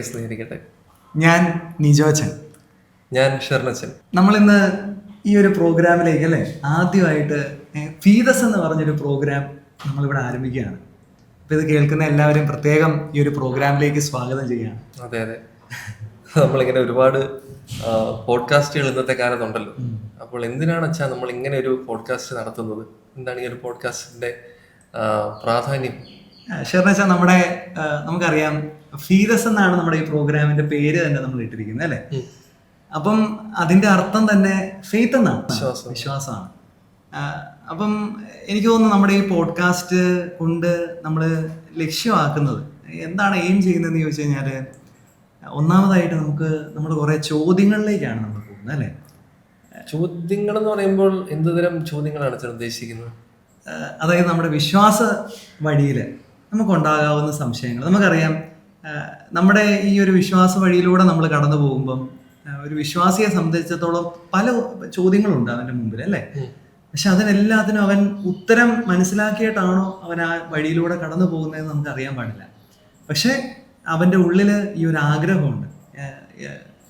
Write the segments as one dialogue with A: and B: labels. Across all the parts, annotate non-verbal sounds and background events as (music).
A: സ്തുതിയായിരിക്കട്ടെ. ഞാൻ നിജോച്ചൻ.
B: ഞാൻ ഷെർണച്ചൻ.
A: നമ്മളിന്ന് ഈ ഒരു പ്രോഗ്രാമിലേക്ക് അല്ലേ? ആദ്യമായിട്ട് ഫീതസ് എന്ന് പറഞ്ഞൊരു പ്രോഗ്രാം നമ്മളിവിടെ ആരംഭിക്കുകയാണ്. അപ്പോൾ ഇത് കേൾക്കുന്ന എല്ലാവരും പ്രത്യേകം ഈ ഒരു പ്രോഗ്രാമിലേക്ക് സ്വാഗതം ചെയ്യുകയാണ്.
B: അതെ അതെ. നമ്മളിങ്ങനെ ഒരുപാട് പോഡ്കാസ്റ്റുകൾ ഇന്നത്തെ കാലത്തുണ്ടല്ലോ അപ്പോൾ എന്തിനാണ് വെച്ചാൽ നമ്മൾ ഇങ്ങനെ ഒരു പോഡ്കാസ്റ്റ് നടത്തുന്നത്? എന്താണ് ഈ ഒരു പോഡ്കാസ്റ്റിന്റെ ആ, പ്രാധാന്യം
A: ഷെർണച്ച നമ്മുടെ നമുക്കറിയാം ഫീതസ് എന്നാണ് നമ്മുടെ ഈ പ്രോഗ്രാമിന്റെ പേര് തന്നെ നമ്മൾ ഇട്ടിരിക്കുന്നത് അല്ലെ? അപ്പം അതിന്റെ അർത്ഥം തന്നെ ഫെയ്ത്ത് എന്നാണ്. വിശ്വാസമാണ്. അപ്പം എനിക്ക് തോന്നുന്നു നമ്മുടെ ഈ പോഡ്കാസ്റ്റ് കൊണ്ട് നമ്മൾ ലക്ഷ്യമാക്കുന്നത് എന്താണ് എയിം ചെയ്യുന്നതെന്ന് ചോദിച്ചു കഴിഞ്ഞാൽ ഒന്നാമതായിട്ട് നമുക്ക് നമ്മൾ കുറെ ചോദ്യങ്ങളിലേക്കാണ് നമ്മൾ പോകുന്നത് അല്ലേ?
B: ചോദ്യങ്ങൾ എന്ന് പറയുമ്പോൾ എന്തുതരം ചോദ്യങ്ങളാണ് ഉദ്ദേശിക്കുന്നത്?
A: അതായത് നമ്മുടെ വിശ്വാസ വഴിയിൽ നമുക്കുണ്ടാകാവുന്ന സംശയങ്ങൾ. നമുക്കറിയാം നമ്മുടെ ഈ ഒരു വിശ്വാസ വഴിയിലൂടെ നമ്മൾ കടന്നു പോകുമ്പം ഒരു വിശ്വാസിയെ സംബന്ധിച്ചിടത്തോളം പല ചോദ്യങ്ങളുണ്ട് അവന്റെ മുമ്പിൽ അല്ലേ? പക്ഷെ അതിനെല്ലാത്തിനും അവൻ ഉത്തരം മനസ്സിലാക്കിയിട്ടാണോ അവൻ ആ വഴിയിലൂടെ കടന്നു പോകുന്നതെന്ന് നമുക്ക് അറിയാൻ പാടില്ല. പക്ഷെ അവന്റെ ഉള്ളിൽ ഈ ഒരു ആഗ്രഹമുണ്ട്.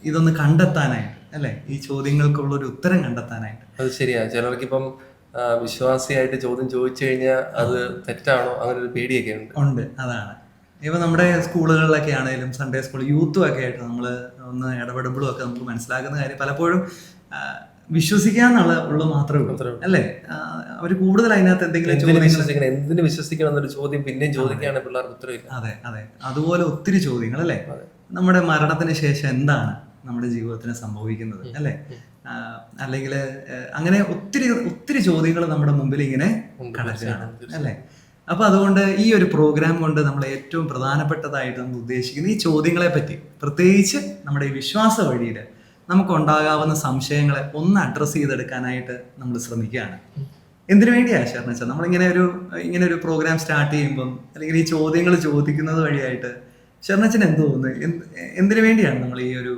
A: ഇതൊന്ന് കണ്ടെത്താനായിട്ട് അല്ലേ? ഈ ചോദ്യങ്ങൾക്കുള്ള ഒരു ഉത്തരം കണ്ടെത്താനായിട്ട്.
B: അത് ശരിയാ. ചിലർക്ക് ഇപ്പം ആ, വിശ്വാസിയായിട്ട് ചോദ്യം ചോദിച്ചു കഴിഞ്ഞാൽ അത് തെറ്റാണോ? അങ്ങനെ ഒരു പേടിയൊക്കെ ഉണ്ട്.
A: ഉണ്ട് അതാണ്. ഇപ്പം നമ്മുടെ സ്കൂളുകളിലൊക്കെ ആണെങ്കിലും സൺഡേ സ്കൂൾ യൂത്തും ഒക്കെ ആയിട്ട് നമ്മൾ ഒന്ന് ഇടപെടുമ്പോഴും ഒക്കെ നമുക്ക് മനസ്സിലാക്കുന്ന കാര്യം പലപ്പോഴും വിശ്വസിക്കാന്നുള്ള ഉള്ളു മാത്രമേ ഉള്ളൂ. അല്ലേ? അവർ കൂടുതൽ അതിനകത്ത് എന്തെങ്കിലും
B: വിശ്വസിക്കണം? എന്തിനു വിശ്വസിക്കണം എന്നൊരു ചോദ്യം പിന്നെയും ചോദിക്കുകയാണ് പിള്ളേർക്ക് ഉത്തരവില്ല.
A: അതെ അതെ. അതുപോലെ ഒത്തിരി ചോദ്യങ്ങൾ അല്ലേ? നമ്മുടെ മരണത്തിന് ശേഷം എന്താണ് നമ്മുടെ ജീവിതത്തിന് സംഭവിക്കുന്നത് അല്ലേ? അല്ലെങ്കിൽ അങ്ങനെ ഒത്തിരി ഒത്തിരി ചോദ്യങ്ങൾ നമ്മുടെ മുമ്പിൽ ഇങ്ങനെ കിടക്കുകയാണ് അല്ലേ? അപ്പൊ അതുകൊണ്ട് ഈ ഒരു പ്രോഗ്രാം കൊണ്ട് നമ്മൾ ഏറ്റവും പ്രധാനപ്പെട്ടതായിട്ട് നമ്മൾ ഉദ്ദേശിക്കുന്നത് ഈ ചോദ്യങ്ങളെ പറ്റി. പ്രത്യേകിച്ച് നമ്മുടെ ഈ വിശ്വാസ വഴിയിൽ നമുക്ക് ഉണ്ടാകാവുന്ന സംശയങ്ങളെ ഒന്ന് അഡ്രസ്സ് ചെയ്തെടുക്കാനായിട്ട് നമ്മൾ ശ്രമിക്കുകയാണ്. എന്തിനു വേണ്ടിയാ നമ്മൾ നമ്മളിങ്ങനെ ഒരു ഇങ്ങനെ ഒരു പ്രോഗ്രാം സ്റ്റാർട്ട് ചെയ്യുമ്പം അല്ലെങ്കിൽ ഈ ചോദ്യങ്ങൾ ചോദിക്കുന്നത് വഴിയായിട്ട് ശരണച്ചൻ എന്ത് തോന്നുന്നു എന്തിനു വേണ്ടിയാണ് നമ്മൾ ഈ ഒരു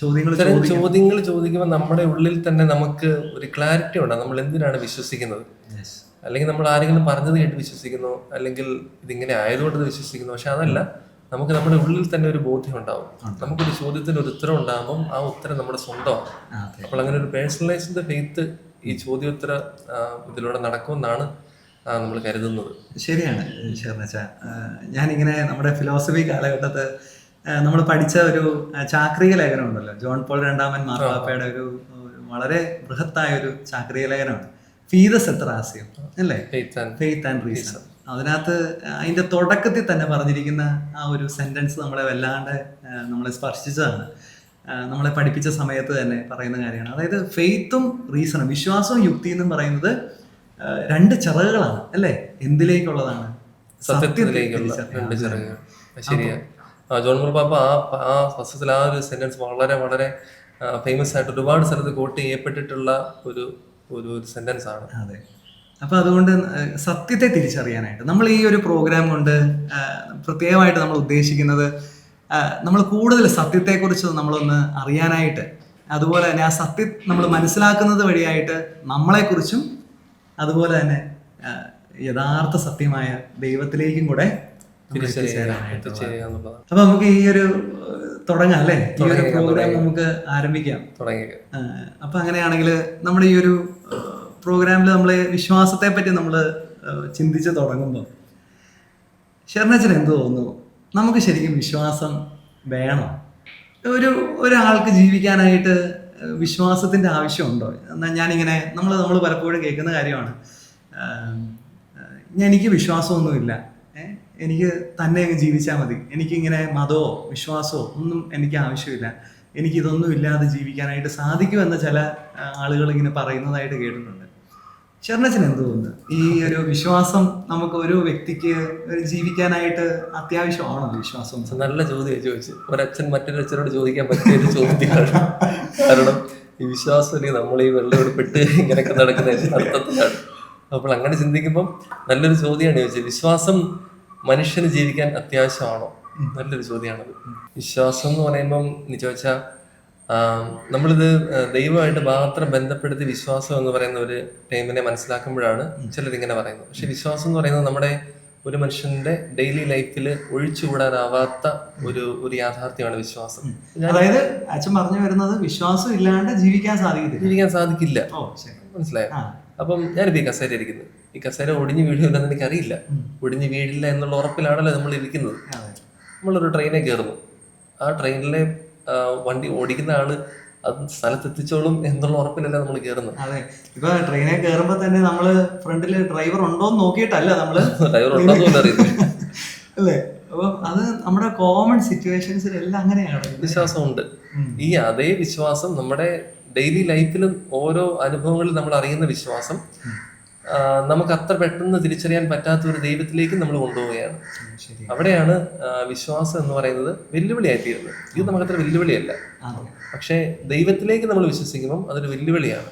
A: ചോദ്യങ്ങൾ
B: ചോദ്യങ്ങൾ ചോദിക്കുമ്പോൾ നമ്മുടെ ഉള്ളിൽ തന്നെ നമുക്ക് ഒരു ക്ലാരിറ്റി ഉണ്ടാകും നമ്മൾ എന്തിനാണ് വിശ്വസിക്കുന്നത്. അല്ലെങ്കിൽ നമ്മൾ ആരെങ്കിലും പറഞ്ഞത് കേട്ട് വിശ്വസിക്കുന്നു അല്ലെങ്കിൽ ഇതിങ്ങനെ ആയതുകൊണ്ട് വിശ്വസിക്കുന്നു. പക്ഷെ അതല്ല നമുക്ക് നമ്മുടെ ഉള്ളിൽ തന്നെ ഒരു ബോധ്യം ഉണ്ടാവും. നമുക്കൊരു ചോദ്യത്തിന് ഒരു ഉത്തരം ഉണ്ടാകുമ്പോൾ ആ ഉത്തരം നമ്മുടെ
A: സ്വന്തം.
B: അപ്പോൾ അങ്ങനെ ഒരു പേഴ്സണലൈസ്ഡ് ഫെയ്ത്ത് ഈ ചോദ്യോത്തര ഇതിലൂടെ നടക്കുമെന്നാണ് നമ്മൾ കരുതുന്നത്.
A: ശരിയാണ് ഞാൻ ഞാനിങ്ങനെ നമ്മുടെ ഫിലോസഫി കാലഘട്ടത്ത് നമ്മൾ പഠിച്ച ഒരു ചാക്രിക ലേഖനം ഉണ്ടല്ലോ. ജോൺ പോൾ രണ്ടാമൻ മാർപ്പാപ്പയുടെ ഒരു വളരെ ബൃഹത്തായ ഒരു ചാക്രിക ലേഖനമാണ്. ഫീതസ് എത്ര ആശയം അല്ലേ?
B: ഫെയ്ത്ത് ആൻഡ്
A: റീസൺ അതിനകത്ത് അതിന്റെ തുടക്കത്തിൽ തന്നെ പറഞ്ഞിരിക്കുന്ന ആ ഒരു സെന്റൻസ് നമ്മളെ വല്ലാണ്ട് നമ്മളെ സ്പർശിച്ചതാണ്. നമ്മളെ പഠിപ്പിച്ച സമയത്ത് തന്നെ പറയുന്ന കാര്യമാണ്. അതായത് ഫെയ്ത്തും റീസണും വിശ്വാസവും യുക്തി എന്നും പറയുന്നത് രണ്ട് ചിറകുകളാണ് അല്ലേ? എന്തിലേക്കുള്ളതാണ്?
B: സത്യത്തിലേക്കുള്ള രണ്ട് ചിറകുകൾ. ശരിയാ. ആ ജോൺ പോൾ പാപ്പ ആ ആ ഫസ്റ്റത്തിൽ ആ ഒരു സെന്റൻസ് വളരെ വളരെ ഫേമസ് ആയിട്ട് ഒരുപാട് സ്ഥലത്ത് കോട്ട് ചെയ്യപ്പെട്ടിട്ടുള്ള ഒരു ഒരു സെന്റൻസ് ആണ്.
A: അതെ. അപ്പൊ അതുകൊണ്ട് സത്യത്തെ തിരിച്ചറിയാനായിട്ട് നമ്മൾ ഈ ഒരു പ്രോഗ്രാം കൊണ്ട് പ്രത്യേകമായിട്ട് നമ്മൾ ഉദ്ദേശിക്കുന്നത് നമ്മൾ കൂടുതൽ സത്യത്തെക്കുറിച്ച് നമ്മളൊന്ന് അറിയാനായിട്ട് അതുപോലെ തന്നെ ആ സത്യം നമ്മൾ മനസ്സിലാക്കുന്നത് വഴിയായിട്ട് നമ്മളെക്കുറിച്ചും അതുപോലെ തന്നെ യഥാർത്ഥ സത്യമായ ദൈവത്തിലേക്കും കൂടെ അപ്പൊ നമുക്ക് ഈ ഒരു തുടങ്ങാം അല്ലേ? ഈ ഒരു പ്രോഗ്രാം നമുക്ക് ആരംഭിക്കാം. അപ്പൊ അങ്ങനെയാണെങ്കിൽ നമ്മുടെ ഈ ഒരു പ്രോഗ്രാമിൽ നമ്മൾ വിശ്വാസത്തെ പറ്റി നമ്മൾ ചിന്തിച്ച് തുടങ്ങുമ്പോൾ ശരണച്ചൻ എന്ത് തോന്നുന്നു? നമുക്ക് ശരിക്കും വിശ്വാസം വേണം. ഒരു ഒരാൾക്ക് ജീവിക്കാനായിട്ട് വിശ്വാസത്തിന്റെ ആവശ്യമുണ്ടോ? എന്നാൽ ഞാനിങ്ങനെ നമ്മൾ നമ്മൾ പലപ്പോഴും കേൾക്കുന്ന കാര്യമാണ്. എനിക്ക് വിശ്വാസമൊന്നുമില്ല. എനിക്ക് തന്നെ അങ്ങ് ജീവിച്ചാൽ മതി. എനിക്കിങ്ങനെ മതമോ വിശ്വാസമോ ഒന്നും എനിക്ക് ആവശ്യമില്ല. എനിക്കിതൊന്നും ഇല്ലാതെ ജീവിക്കാനായിട്ട് സാധിക്കുമെന്ന് ചില ആളുകൾ ഇങ്ങനെ പറയുന്നതായിട്ട് കേട്ടിട്ടുണ്ട്. ശരണച്ചൻ എന്ത് തോന്നുന്നു? ഈ ഒരു വിശ്വാസം നമുക്ക് ഒരു വ്യക്തിക്ക് ജീവിക്കാനായിട്ട് അത്യാവശ്യമാണോ വിശ്വാസം?
B: നല്ല ചോദ്യം ചോദിച്ചു. ഒരച്ഛൻ മറ്റൊരു അച്ഛനോട് ചോദിക്കാൻ പറ്റിയ ഒരു ചോദ്യമാണ്. കാരണം ഈ വിശ്വാസം നമ്മൾ ഈ വെള്ളമെടുപ്പിട്ട് ഇങ്ങനെയൊക്കെ നടക്കുന്ന അർത്ഥത്തിലാണ്. അപ്പോൾ അങ്ങനെ ചിന്തിക്കുമ്പോൾ നല്ലൊരു ചോദ്യമാണ് ചോദിച്ചത്. വിശ്വാസം മനുഷ്യന് ജീവിക്കാൻ അത്യാവശ്യമാണോ? നല്ലൊരു ചോദ്യമാണത്. വിശ്വാസം എന്ന് പറയുമ്പം നീ ചോദിച്ചാൽ നമ്മളിത് ദൈവമായിട്ട് മാത്രം ബന്ധപ്പെടുത്തി വിശ്വാസം എന്ന് പറയുന്ന ഒരു ടൈമിനെ മനസ്സിലാക്കുമ്പോഴാണ് ചിലരിങ്ങനെ പറയുന്നത്. പക്ഷെ വിശ്വാസം എന്ന് പറയുന്നത് നമ്മുടെ ഒരു മനുഷ്യന്റെ ഡെയിലി ലൈഫിൽ ഒഴിച്ചുകൂടാനാവാത്ത ഒരു ഒരു യാഥാർത്ഥ്യമാണ് വിശ്വാസം.
A: അതായത് അച്ഛൻ പറഞ്ഞു വരുന്നത് വിശ്വാസം ഇല്ലാണ്ട് ജീവിക്കാൻ സാധിക്കില്ല
B: ജീവിക്കാൻ സാധിക്കില്ല. മനസ്സിലായോ? അപ്പം ഞാനിപ്പോ ഈ കസേര ഇരിക്കുന്നു ഈ കസേര ഒടിഞ്ഞു എനിക്കറിയില്ല.
A: അറിയില്ല
B: ഒടിഞ്ഞു വീഴില്ല എന്നുള്ള ഉറപ്പിലാണല്ലോ നമ്മൾ ഇരിക്കുന്നത്. നമ്മളൊരു ട്രെയിനെ കയറുന്നു. ആ ട്രെയിനിലെ വണ്ടി ഓടിക്കുന്ന ആൾ അത് സ്ഥലത്തെത്തിച്ചോളും എന്നുള്ള ഉറപ്പിലല്ല നമ്മൾ കയറുന്നത്.
A: അതെ. ഇപ്പൊ ട്രെയിനെ കയറുമ്പോ തന്നെ നമ്മൾ ഫ്രണ്ടിൽ ഡ്രൈവർ ഉണ്ടോ എന്ന് നോക്കിയിട്ടല്ല നമ്മൾ (laughs)
B: ഡ്രൈവർ ഉണ്ടോ അറിയില്ല (laughs)
A: അല്ലേ? അപ്പൊ അത് നമ്മുടെ കോമൺ സിറ്റുവേഷൻസിൽ എല്ലാം അങ്ങനെയാണ്
B: വിശ്വാസമുണ്ട്.
A: ഉണ്ട്
B: ഈ അതേ വിശ്വാസം നമ്മുടെ ഡെയിലി ലൈഫിലും ഓരോ അനുഭവങ്ങളിൽ നമ്മൾ അറിയുന്ന വിശ്വാസം. നമുക്ക് അത്ര പെട്ടെന്ന് തിരിച്ചറിയാൻ പറ്റാത്ത ഒരു ദൈവത്തിലേക്ക് നമ്മൾ കൊണ്ടുപോവുകയാണ്. അവിടെയാണ് വിശ്വാസം എന്ന് പറയുന്നത് വെല്ലുവിളിയായിത്തീരുന്നത്. ഇത് നമുക്കത്ര വെല്ലുവിളിയല്ല. പക്ഷേ ദൈവത്തിലേക്ക് നമ്മൾ വിശ്വസിക്കുമ്പം അതൊരു വെല്ലുവിളിയാണ്.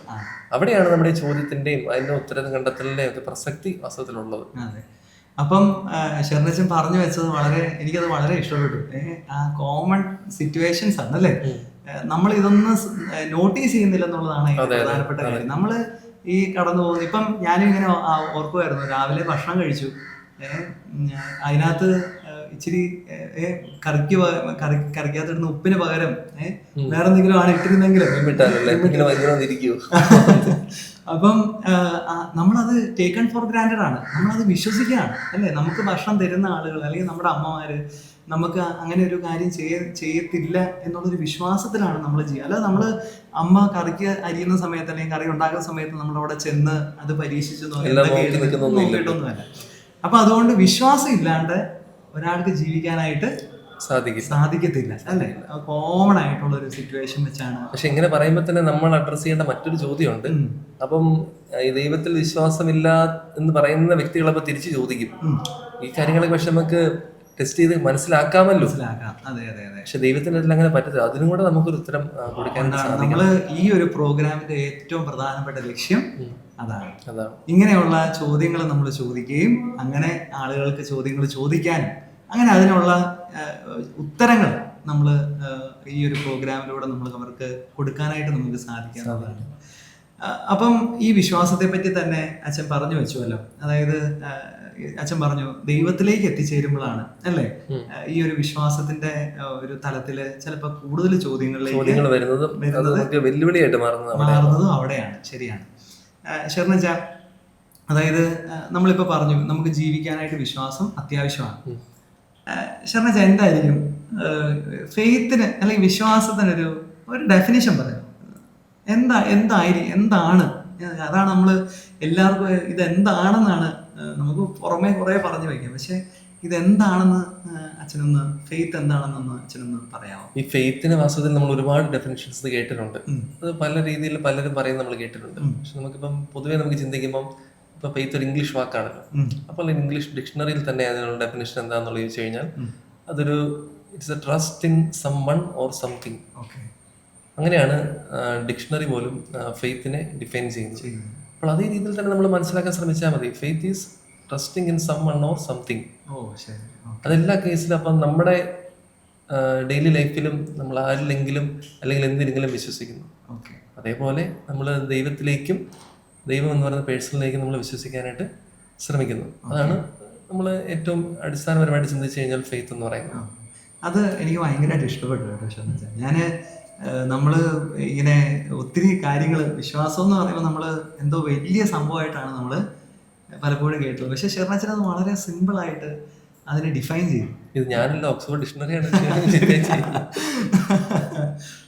B: അവിടെയാണ് നമ്മുടെ ചോദ്യത്തിന്റെയും അതിന്റെ ഉത്തരം കണ്ടെത്തലിന്റെയും ഒക്കെ പ്രസക്തി വാസ്തവത്തിലുള്ളത്
A: അപ്പം ഷെർണച്ചൻ പറഞ്ഞു വെച്ചത് വളരെ എനിക്കത് വളരെ ഇഷ്ടപ്പെട്ടു. ആ കോമൺ സിറ്റുവേഷൻസ് ആണ് അല്ലേ? നമ്മൾ ഇതൊന്നും നോട്ടീസ് ചെയ്യുന്നില്ല എന്നുള്ളതാണ് പ്രധാനപ്പെട്ട കാര്യം. നമ്മൾ ഈ കടന്നു പോകുന്നു. ഇപ്പം ഞാനും ഇങ്ങനെ ഓ- ഓർക്കുമായിരുന്നു രാവിലെ ഭക്ഷണം കഴിച്ചു. ഏഹ് അതിനകത്ത് ഇച്ചിരി കറിക്ക് കറി കറിക്കകത്തിടുന്ന ഉപ്പിന് പകരം ഏഹ് വേറെ എന്തെങ്കിലും ആണ് ഇട്ടിരുന്നെങ്കിലും (laughs) അപ്പം നമ്മളത് ടേക്കൺ ഫോർ ഗ്രാൻഡഡ് ആണ്. നമ്മളത് വിശ്വസിക്കുകയാണ്. അല്ലേ? നമുക്ക് ഭക്ഷണം തരുന്ന ആളുകൾ അല്ലെങ്കിൽ നമ്മുടെ അമ്മമാര് നമുക്ക് അങ്ങനെ ഒരു കാര്യം ചെയ്യ ചെയ്യത്തില്ല എന്നുള്ളൊരു വിശ്വാസത്തിലാണ് നമ്മൾ ചെയ്യുക. അല്ലാതെ നമ്മൾ അമ്മ കറിക്ക് അരിയുന്ന സമയത്ത് അല്ലെങ്കിൽ കറി ഉണ്ടാക്കുന്ന സമയത്ത് നമ്മൾ അവിടെ ചെന്ന് അത് പരീക്ഷിച്ച്. നോക്കിയിട്ടൊന്നുമല്ല. അപ്പൊ അതുകൊണ്ട് വിശ്വാസം ഇല്ലാണ്ട് ഒരാൾക്ക് ജീവിക്കാനായിട്ട്
B: സാധിക്കില്ല.
A: സാധിക്കത്തില്ല അല്ലേ? കോമൺ ആയിട്ടുള്ള ഒരു സിറ്റുവേഷൻ വെച്ചാണ്.
B: പക്ഷെ ഇങ്ങനെ പറയുമ്പോൾ തന്നെ നമ്മൾ അഡ്രസ് ചെയ്യേണ്ട മറ്റൊരു ചോദ്യമുണ്ട്. അപ്പം ഈ ദൈവത്തിൽ വിശ്വാസമില്ല എന്ന് പറയുന്ന വ്യക്തികളപ്പോ തിരിച്ചു ചോദിക്കും. ഈ കാര്യങ്ങളൊക്കെ പക്ഷെ നമുക്ക് ടെസ്റ്റ് ചെയ്ത് മനസ്സിലാക്കാമല്ലോ.
A: മനസ്സിലാക്കാം. അതെ അതെ അതെ.
B: പക്ഷെ ദൈവത്തിന്റെ അങ്ങനെ പറ്റത്തില്ല. അതിനും കൂടെ നമുക്കൊരു ഉത്തരം കൊടുക്കാൻ
A: നമ്മൾ ഈ ഒരു പ്രോഗ്രാമിന്റെ ഏറ്റവും പ്രധാനപ്പെട്ട ലക്ഷ്യം അതാണ്.
B: അതാണ്.
A: ഇങ്ങനെയുള്ള ചോദ്യങ്ങൾ നമ്മൾ ചോദിക്കുകയും അങ്ങനെ ആളുകൾക്ക് ചോദ്യങ്ങൾ ചോദിക്കാനും അങ്ങനെ അതിനുള്ള ഉത്തരങ്ങൾ നമ്മൾ ഈ ഒരു പ്രോഗ്രാമിലൂടെ നമ്മൾ അവർക്ക് കൊടുക്കാനായിട്ട് നമുക്ക് സാധിക്കാവുന്നതാണ് അപ്പം ഈ വിശ്വാസത്തെ പറ്റി തന്നെ അച്ഛൻ പറഞ്ഞു വെച്ചുവല്ലോ. അതായത് അച്ഛൻ പറഞ്ഞു ദൈവത്തിലേക്ക് എത്തിച്ചേരുമ്പോഴാണ് അല്ലേ? ഈ ഒരു വിശ്വാസത്തിന്റെ ഒരു തലത്തിൽ ചിലപ്പോ കൂടുതൽ ചോദ്യങ്ങളിലേക്ക്
B: വരുന്നതും വെല്ലുവിളിയായിട്ട് മാറുന്നത്
A: അവിടെയാണ്. ശരിയാണ്. ഷെർണച്ച അതായത് നമ്മളിപ്പോ പറഞ്ഞു നമുക്ക് ജീവിക്കാനായിട്ട് വിശ്വാസം അത്യാവശ്യമാണ്.
B: ഉം.
A: എന്തായിരിക്കും? ഫെയ്ത്തിന് അല്ലെങ്കിൽ വിശ്വാസത്തിനൊരു ഒരു ഡെഫിനിഷൻ പറയാം. എന്താ എന്തായിരിക്കും എന്താണ്? അതാണ് നമ്മൾ എല്ലാവർക്കും ഇത് എന്താണെന്നാണ് നമുക്ക് പുറമേ കുറേ പറഞ്ഞു വയ്ക്കാം. പക്ഷെ ഇതെന്താണെന്ന് അച്ഛനൊന്ന് ഫെയ്ത്ത് എന്താണെന്നൊന്ന് അച്ഛനൊന്ന് പറയാമോ?
B: ഈ ഫെയ്ത്തിന് വാസ്തവത്തിൽ നമ്മൾ ഒരുപാട് ഡെഫിനിഷൻസ് കേട്ടിട്ടുണ്ട്. അത് പല രീതിയിൽ പലരും പറയുന്നത് നമ്മൾ കേട്ടിട്ടുണ്ട്. പക്ഷെ നമുക്കിപ്പം പൊതുവേ നമുക്ക് ചിന്തിക്കുമ്പം ഇപ്പൊ ഫെയ്ത്ത് ഒരു ഇംഗ്ലീഷ് വാക്കാണല്ലോ. അപ്പോൾ ഇംഗ്ലീഷ് ഡിക്ഷണറിയിൽ തന്നെ അതിനുള്ള ഡെഫിനേഷൻ എന്താണെന്നുള്ളത് ചോദിച്ചു കഴിഞ്ഞാൽ അതൊരു it's a trust in someone or something
A: okay.
B: അങ്ങനെയാണ് ഡിക്ഷണറി പോലും ഫെയ്ത്തിനെ ഡിഫൈൻ ചെയ്യുന്നത്. അപ്പോൾ അതേ രീതിയിൽ തന്നെ നമ്മൾ മനസ്സിലാക്കാൻ ശ്രമിച്ചാൽ മതി. Faith is trusting in someone or something
A: ഓ ശരി.
B: അതെല്ലാ കേസിലും അപ്പം നമ്മുടെ ഡെയിലി ലൈഫിലും നമ്മൾ ആരിലെങ്കിലും അല്ലെങ്കിൽ എന്തിനെങ്കിലും വിശ്വസിക്കുന്നു.
A: ഓക്കെ.
B: അതേപോലെ നമ്മൾ ദൈവത്തിലേക്കും ദൈവം എന്ന് പറയുന്ന പേഴ്സണിലേക്കും നമ്മൾ വിശ്വസിക്കാനായിട്ട് ശ്രമിക്കുന്നു. അതാണ് നമ്മൾ ഏറ്റവും അടിസ്ഥാനപരമായിട്ട് ചിന്തിച്ചു കഴിഞ്ഞാൽ ഫെയ്ത്ത് എന്ന് പറയുന്നത്.
A: അത് എനിക്ക് ഭയങ്കരമായിട്ട് ഇഷ്ടപ്പെട്ടു കേട്ടോ ഞാൻ നമ്മൾ ഇങ്ങനെ ഒത്തിരി കാര്യങ്ങൾ വിശ്വാസം എന്ന് പറയുമ്പോൾ നമ്മൾ എന്തോ വലിയ സംഭവമായിട്ടാണ് നമ്മൾ പലപ്പോഴും കേട്ടത്. പക്ഷെ ഷെർണച്ചൻ അത് വളരെ സിമ്പിളായിട്ട് അതിനെ ഡിഫൈൻ ചെയ്തു.
B: ഇത് ഞാനല്ല ഓക്സ്ഫോർഡ് ഡിക്ഷണറിയാണ്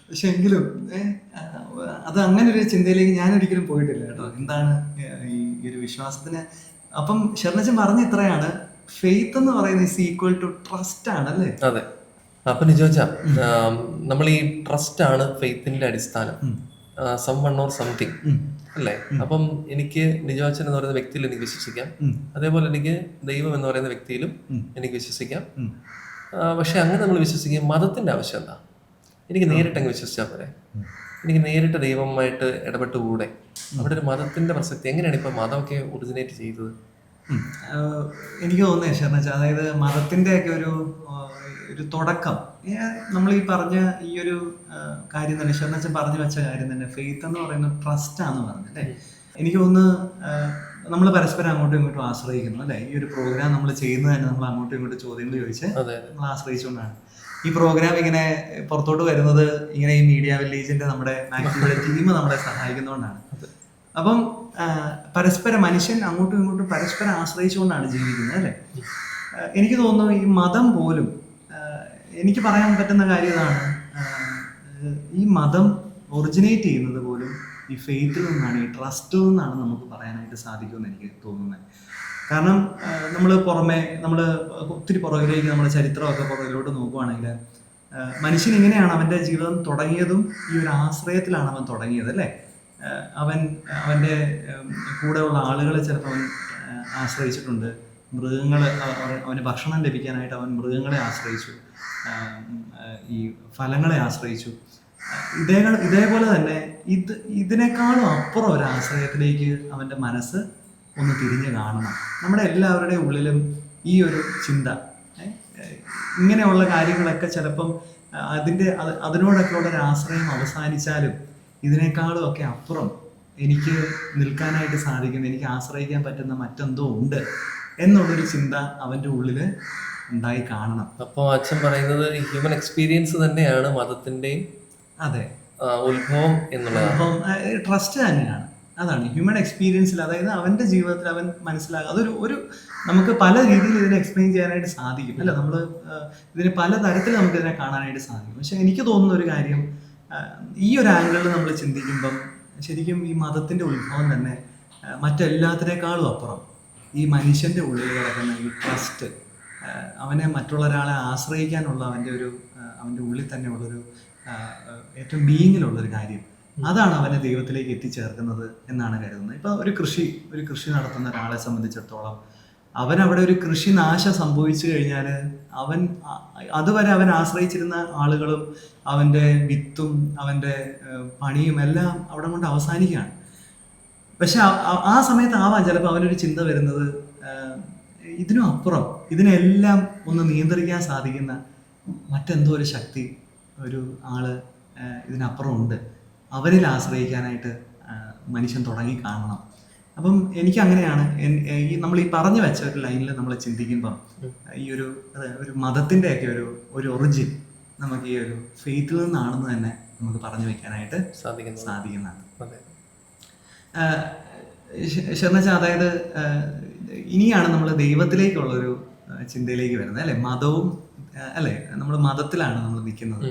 A: പക്ഷെ എങ്കിലും അത് അങ്ങനെ ഒരു ചിന്തയിലേക്ക് ഞാൻ ഒരിക്കലും പോയിട്ടില്ല കേട്ടോ. എന്താണ് ഈ ഈ ഒരു വിശ്വാസത്തിന്? അപ്പം ഷെർണച്ചൻ പറഞ്ഞ ഇത്രയാണ്. ഫെയ്ത്ത് എന്ന് പറയുന്നത് ഈസ് ഈക്വൽ ടു ട്രസ്റ്റ് ആണ് അല്ലേ
B: അതെ. അപ്പൊ നിജോച്ച നമ്മൾ ഈ ട്രസ്റ്റ് ആണ് ഫെയ്ത്തിന്റെ അടിസ്ഥാനം. Someone or something. അല്ലേ? അപ്പം എനിക്ക് നിജോച്ചൻ എന്ന് പറയുന്ന വ്യക്തിയിൽ എനിക്ക് വിശ്വസിക്കാം. അതേപോലെ എനിക്ക് ദൈവം എന്ന് പറയുന്ന വ്യക്തിയിലും എനിക്ക് വിശ്വസിക്കാം. പക്ഷെ അങ്ങനെ നമ്മൾ വിശ്വസിക്കും മതത്തിന്റെ ആവശ്യം എന്താ? എനിക്ക് നേരിട്ട് അങ്ങ് വിശ്വസിച്ചാൽ പോരെ? എനിക്ക് നേരിട്ട് ദൈവമായിട്ട് ഇടപെട്ട് കൂടെ അവിടെ ഒരു മതത്തിന്റെ പ്രസക്തി എങ്ങനെയാണ് ഇപ്പൊ മതമൊക്കെ ഒറിജിനേറ്റ് ചെയ്തത്?
A: എനിക്ക് തോന്നുന്നത് അതായത് മതത്തിന്റെ ഒക്കെ ഒരു ഒരു തുടക്കം. നമ്മൾ ഈ പറഞ്ഞ ഈ ഒരു കാര്യം തന്നെ ശരണച്ച പറഞ്ഞു വെച്ച കാര്യം തന്നെ ഫെയ്ത്ത് എന്ന് പറയുന്ന ട്രസ്റ്റ് ആണെന്ന് പറഞ്ഞല്ലേ എനിക്ക് തോന്നുന്നു നമ്മൾ പരസ്പരം അങ്ങോട്ടും ഇങ്ങോട്ടും ആശ്രയിക്കുന്നു അല്ലെ? ഈ ഒരു പ്രോഗ്രാം നമ്മൾ ചെയ്യുന്നത് തന്നെ നമ്മൾ അങ്ങോട്ടും ഇങ്ങോട്ടും ചോദ്യങ്ങൾ ചോദിച്ച് നമ്മൾ ആശ്രയിച്ചുകൊണ്ടാണ്. ഈ പ്രോഗ്രാം ഇങ്ങനെ പുറത്തോട്ട് വരുന്നത് ഇങ്ങനെ ഈ മീഡിയ വില്ലേജിന്റെ നമ്മുടെ മാക്സിമയുടെ ടീം നമ്മളെ സഹായിക്കുന്നതുകൊണ്ടാണ്. അപ്പം പരസ്പര മനുഷ്യൻ അങ്ങോട്ടും ഇങ്ങോട്ടും പരസ്പരം ആശ്രയിച്ചുകൊണ്ടാണ് ജീവിക്കുന്നത് അല്ലേ? എനിക്ക് തോന്നുന്നു ഈ മതം പോലും എനിക്ക് പറയാൻ പറ്റുന്ന കാര്യം ഇതാണ്. ഈ മതം ഒറിജിനേറ്റ് ചെയ്യുന്നത് പോലും ഈ ഫെയ്ത്തിൽ നിന്നാണ് ഈ ട്രസ്റ്റിൽ നിന്നാണ് നമുക്ക് പറയാനായിട്ട് സാധിക്കുമെന്ന് എനിക്ക് തോന്നുന്നത്. കാരണം നമ്മൾ പുറമെ നമ്മൾ ഒത്തിരി പുറകിലേക്ക് നമ്മുടെ ചരിത്രമൊക്കെ പുറകിലോട്ട് നോക്കുവാണെങ്കിൽ മനുഷ്യൻ ഇങ്ങനെയാണ് അവന്റെ ജീവിതം തുടങ്ങിയതും ഈ ഒരു ആശ്രയത്തിലാണ് അവൻ തുടങ്ങിയത് അല്ലേ? അവൻ അവന്റെ കൂടെയുള്ള ആളുകളെ ചിലപ്പോൾ അവൻ ആശ്രയിച്ചിട്ടുണ്ട്. മൃഗങ്ങൾ അവന് ഭക്ഷണം ലഭിക്കാനായിട്ട് അവൻ മൃഗങ്ങളെ ആശ്രയിച്ചു. ഈ ഫലങ്ങളെ ആശ്രയിച്ചു. ഇതേ ഇതേപോലെ തന്നെ ഇത് ഇതിനേക്കാളും അപ്പുറം ഒരു ആശ്രയത്തിലേക്ക് അവന്റെ മനസ്സ് ഒന്ന് തിരിഞ്ഞു കാണണം. നമ്മുടെ എല്ലാവരുടെയും ഉള്ളിലും ഈ ഒരു ചിന്ത ഇങ്ങനെയുള്ള കാര്യങ്ങളൊക്കെ ചിലപ്പം അതിന്റെ അത് അതിനോടൊക്കെയുള്ള ഒരു ആശ്രയം അവസാനിച്ചാലും ഇതിനേക്കാളും ഒക്കെ അപ്പുറം എനിക്ക് നിൽക്കാനായിട്ട് സാധിക്കും എനിക്ക് ആശ്രയിക്കാൻ പറ്റുന്ന മറ്റെന്തോ ഉണ്ട്. എന്നുള്ളൊരു ചിന്ത അവന്റെ ഉള്ളിൽ ഉണ്ടായി കാണണം.
B: അപ്പോൾ അച്ഛൻ പറയുന്നത് ഹ്യൂമൻ എക്സ്പീരിയൻസ് തന്നെയാണ് മതത്തിന്റെയും
A: അതെ.
B: ഉത്ഭവം എന്നുള്ളതാണ്
A: അപ്പം ട്രസ്റ്റ് തന്നെയാണ്. അതാണ് ഹ്യൂമൻ എക്സ്പീരിയൻസിൽ അതായത് അവന്റെ ജീവിതത്തിൽ അവൻ മനസ്സിലാക്കുക അതൊരു ഒരു നമുക്ക് പല രീതിയിൽ ഇതിനെ എക്സ്പ്ലെയിൻ ചെയ്യാനായിട്ട് സാധിക്കും. അല്ല? നമ്മൾ ഇതിന് പല തരത്തിൽ നമുക്ക് ഇതിനെ കാണാനായിട്ട് സാധിക്കും. പക്ഷെ എനിക്ക് തോന്നുന്ന ഒരു കാര്യം ഈ ഒരു ആംഗിളിൽ നമ്മൾ ചിന്തിക്കുമ്പം ശരിക്കും ഈ മതത്തിന്റെ ഉത്ഭവം തന്നെ മറ്റെല്ലാത്തിനേക്കാളും അപ്പുറം. ഈ മനുഷ്യന്റെ ഉള്ളിൽ കിടക്കുന്ന ഈ ട്രസ്റ്റ് അവനെ മറ്റുള്ള ഒരാളെ ആശ്രയിക്കാനുള്ള അവന്റെ ഒരു അവന്റെ ഉള്ളിൽ തന്നെ ഉള്ളൊരു ഏറ്റവും ബീയിങ്ങിലുള്ളൊരു കാര്യം. അതാണ് അവനെ ദൈവത്തിലേക്ക് എത്തിച്ചേർക്കുന്നത് എന്നാണ് കരുതുന്നത്. ഇപ്പൊ ഒരു കൃഷി ഒരു കൃഷി നടത്തുന്ന ഒരാളെ സംബന്ധിച്ചിടത്തോളം അവൻ അവിടെ ഒരു കൃഷി നാശം സംഭവിച്ചു കഴിഞ്ഞാൽ അവൻ അതുവരെ അവൻ ആശ്രയിച്ചിരുന്ന ആളുകളും അവന്റെ വിത്തും അവന്റെ പണിയും എല്ലാം അവിടെ കൊണ്ട് അവസാനിക്കുകയാണ്. പക്ഷെ ആ- സമയത്ത് ആവാം ചിലപ്പോൾ അവനൊരു ചിന്ത വരുന്നത് ഇതിനും അപ്പുറം. ഇതിനെല്ലാം ഒന്ന് നിയന്ത്രിക്കാൻ സാധിക്കുന്ന മറ്റെന്തോ ഒരു ശക്തി ഒരു ആൾ ഇതിനപ്പുറമുണ്ട് ഇതിനപ്പുറം ഉണ്ട്. അവരിൽ ആശ്രയിക്കാനായിട്ട് മനുഷ്യൻ തുടങ്ങി കാണണം. അപ്പം എനിക്ക് അങ്ങനെയാണ്. ഈ നമ്മൾ ഈ പറഞ്ഞു വെച്ച ഒരു ലൈനിൽ നമ്മൾ ചിന്തിക്കുമ്പം ഈ ഒരു ഒരു മതത്തിന്റെ ഒക്കെ ഒരു ഒരു ഒറിജിൻ നമുക്ക് ഈ ഒരു ഫെയ്ത്തിൽ നിന്നാണെന്ന് തന്നെ നമുക്ക് പറഞ്ഞു വെക്കാനായിട്ട്
B: സാധിക്കുന്നു
A: സാധിക്കുന്നതാണ്. ഷെർണച്ച അതായത് ഇനിയാണ് നമ്മൾ ദൈവത്തിലേക്കുള്ളൊരു ചിന്തയിലേക്ക് വരുന്നത് അല്ലെ? മതവും അല്ലെ? നമ്മൾ മതത്തിലാണ് നമ്മൾ നിൽക്കുന്നത്.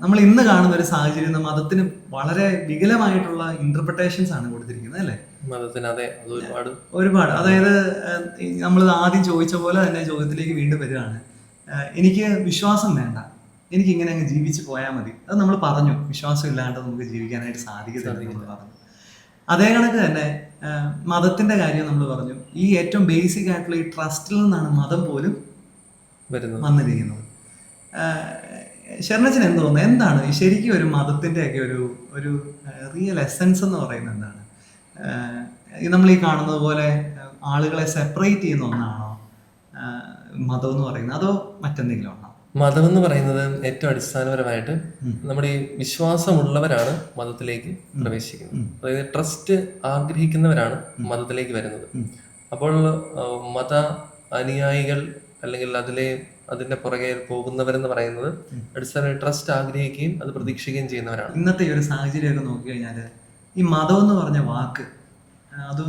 A: നമ്മൾ ഇന്ന് കാണുന്ന ഒരു സാഹചര്യം മതത്തിന് വളരെ വികലമായിട്ടുള്ള ഇന്റർപ്രിട്ടേഷൻസ് ആണ് കൊടുത്തിരിക്കുന്നത് അല്ലെ?
B: മതത്തിന് അതെ ഒരുപാട്
A: ഒരുപാട്. അതായത് നമ്മൾ ആദ്യം ചോദിച്ച പോലെ തന്നെ ചോദ്യത്തിലേക്ക് വീണ്ടും വരികയാണ്. എനിക്ക് വിശ്വാസം വേണ്ട. എനിക്ക് ഇങ്ങനെ അങ്ങ് ജീവിച്ചു പോയാൽ മതി. അത് നമ്മൾ പറഞ്ഞു. വിശ്വാസം ഇല്ലാണ്ട് നമുക്ക് ജീവിക്കാനായിട്ട് സാധിക്കത്തില്ല നമ്മൾ പറഞ്ഞു. അതേ കണക്ക് തന്നെ മതത്തിന്റെ കാര്യം നമ്മൾ പറഞ്ഞു. ഈ ഏറ്റവും ബേസിക് ആയിട്ടുള്ള ഈ ട്രസ്റ്റിൽ നിന്നാണ് മതം പോലും
B: വരുന്നത്.
A: വന്നിരിക്കുന്നത്. ശരണച്ചൻ എന്ത് തോന്നുന്നു? എന്താണ് ശരിക്കും ഒരു മതത്തിന്റെ ഒക്കെ ഒരു ഒരു റിയൽ എസൻസ് എന്ന് പറയുന്നത് എന്താണ്? നമ്മൾ ഈ കാണുന്നത് പോലെ ആളുകളെ സെപ്പറേറ്റ് ചെയ്യുന്ന ഒന്നാണോ മതം എന്ന് പറയുന്നത്? അതോ മറ്റെന്തെങ്കിലും ആണോ?
B: മതം എന്ന് പറയുന്നത് ഏറ്റവും അടിസ്ഥാനപരമായിട്ട് നമ്മുടെ ഈ വിശ്വാസമുള്ളവരാണ് മതത്തിലേക്ക് പ്രവേശിക്കുന്നത്. അതായത് ട്രസ്റ്റ് ആഗ്രഹിക്കുന്നവരാണ് മതത്തിലേക്ക് വരുന്നത്. അപ്പോൾ മത അനുയായികൾ അല്ലെങ്കിൽ അതിലെ അതിന്റെ പുറകെ പോകുന്നവരെന്ന് പറയുന്നത് അടിസ്ഥാന ട്രസ്റ്റ് ആഗ്രഹിക്കുകയും അത് പ്രതീക്ഷിക്കുകയും ചെയ്യുന്നവരാണ്.
A: ഇന്നത്തെ ഒരു സാഹചര്യമൊക്കെ നോക്കിക്കഴിഞ്ഞാൽ ഈ മതം എന്ന് പറഞ്ഞ വാക്ക് അത്